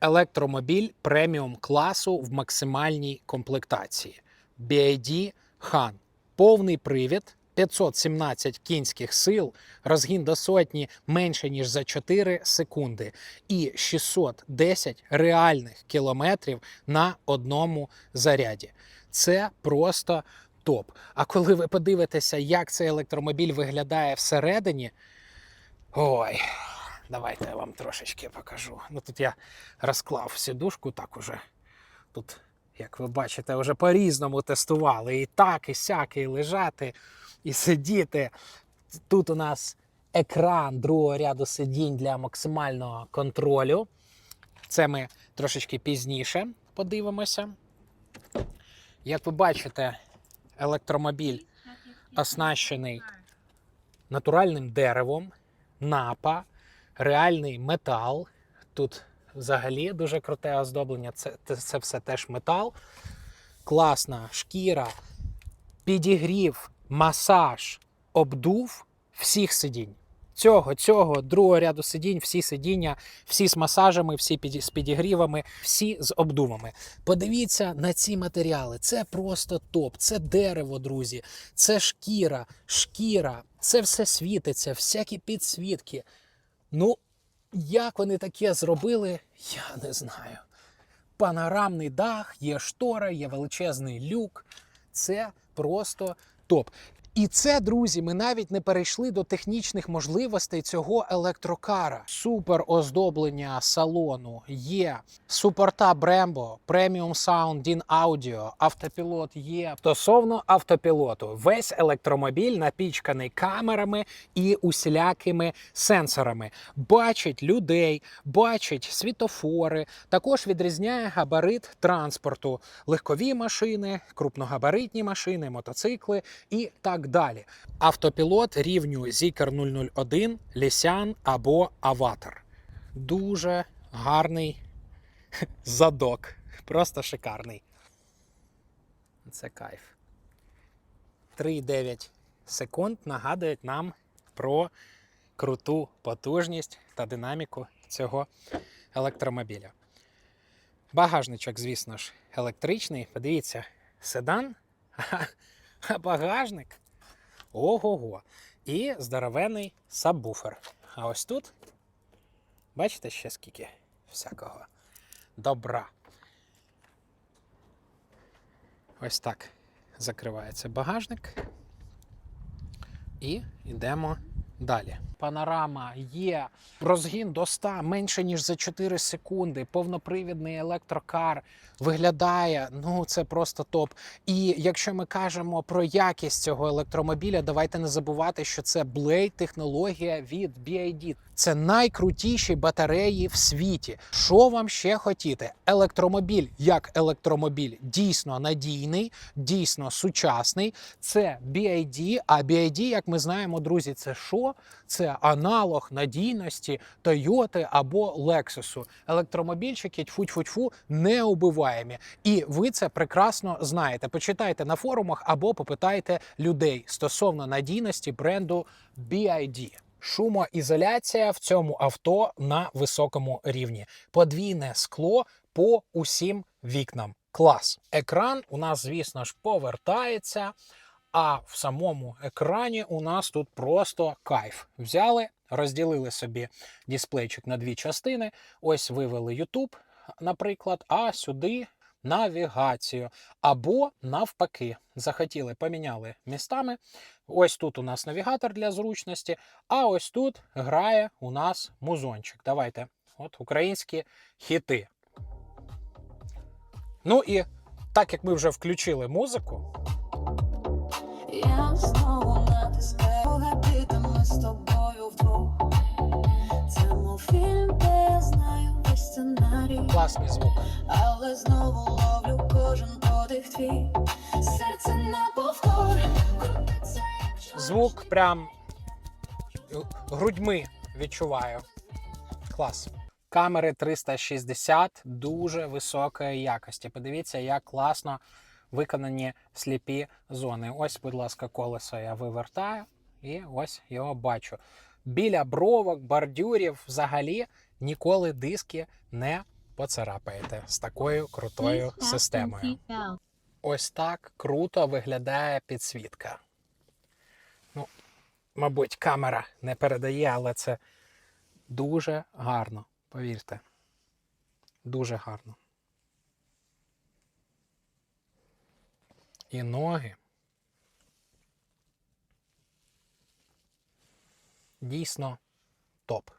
Електромобіль преміум класу в максимальній комплектації. BID Han. Повний привід, 517 кінських сил, розгін до сотні менше ніж за 4 секунди, і 610 реальних кілометрів на одному заряді. Це просто топ. А коли ви подивитеся, як цей електромобіль виглядає всередині, ой, давайте я вам трошечки покажу. Ну тут я розклав сідушку так уже. Тут, як ви бачите, вже по-різному тестували. І так, і сяк, і лежати, і сидіти. Тут у нас екран другого ряду сидінь для максимального контролю. Це ми трошечки пізніше подивимося. Як ви бачите, електромобіль оснащений натуральним деревом, напа, реальний метал. Тут взагалі дуже круте оздоблення. Це, це, все теж метал. Класна шкіра, підігрів, масаж, обдув всіх сидінь. Цього, цього, другого ряду сидінь, всі сидіння, всі з масажами, всі з підігрівами, всі з обдувами. Подивіться на ці матеріали. Це просто топ. Це дерево, друзі, це шкіра, шкіра, це все світиться, всякі підсвітки. Ну, як вони таке зробили, я не знаю. Панорамний дах, є штора, є величезний люк. Це просто топ. І це, друзі, ми навіть не перейшли до технічних можливостей цього електрокара. Супер оздоблення салону є. Супорта Brembo, Premium Sound DIN Audio, автопілот є. Стосовно автопілоту, весь електромобіль напічканий камерами і усілякими сенсорами. Бачить людей, бачить світофори. Також відрізняє габарит транспорту, легкові машини, крупногабаритні машини, мотоцикли і так далі. Автопілот рівню Zikr 001, Лісян або Аватар. Дуже гарний задок. Просто шикарний. Це кайф. 3,9 секунд нагадують нам про круту потужність та динаміку цього електромобіля. Багажничок, звісно ж, електричний. Подивіться, седан, а багажник. Ого-го. І здоровений сабвуфер. А ось тут, бачите ще скільки всякого добра. Ось так закривається багажник. І йдемо далі. Панорама є, розгін до 100 менше ніж за 4 секунди. Повнопривідний електрокар виглядає. Ну це просто топ. І якщо ми кажемо про якість цього електромобіля, давайте не забувати, що це Blade технологія від BID. Це найкрутіші батареї в світі. Що вам ще хотіти? Електромобіль як електромобіль дійсно надійний, дійсно сучасний. Це BID, А BID, як ми знаємо, друзі, це що? Це аналог надійності Toyota або Lexus. Електромобільчики тьфу-тьфу-тьфу неубиваємі. І ви це прекрасно знаєте. Почитайте на форумах або попитайте людей стосовно надійності бренду BID. Шумоізоляція в цьому авто на високому рівні. Подвійне скло по усім вікнам. Клас. Екран у нас, звісно ж, повертається. А в самому екрані у нас тут просто кайф. Взяли, розділили собі дисплейчик на дві частини. Ось вивели YouTube, наприклад, а сюди навігацію. Або навпаки, захотіли, поміняли містами. Ось тут у нас навігатор для зручності, а ось тут грає у нас музончик. Давайте, от українські хіти. Ну і так як ми вже включили музику, Я знову натискаю габіти, ми з тобою вдвох. Це мов фільм, де я знаю весь сценарій, класний звук. але знову ловлю кожен подих твій. Серце на повтор, крутиться як. Звук прям грудьми відчуваю. Клас. Камери 360 дуже високої якості. Подивіться, як класно виконані сліпі зони. Ось, будь ласка, колесо я вивертаю і ось його бачу. Біля бровок, бордюрів взагалі ніколи диски не поцарапаєте з такою крутою системою. Ось так круто виглядає підсвітка. Ну, мабуть, камера не передає, але це дуже гарно, повірте. Дуже гарно. І ноги. Дійсно топ.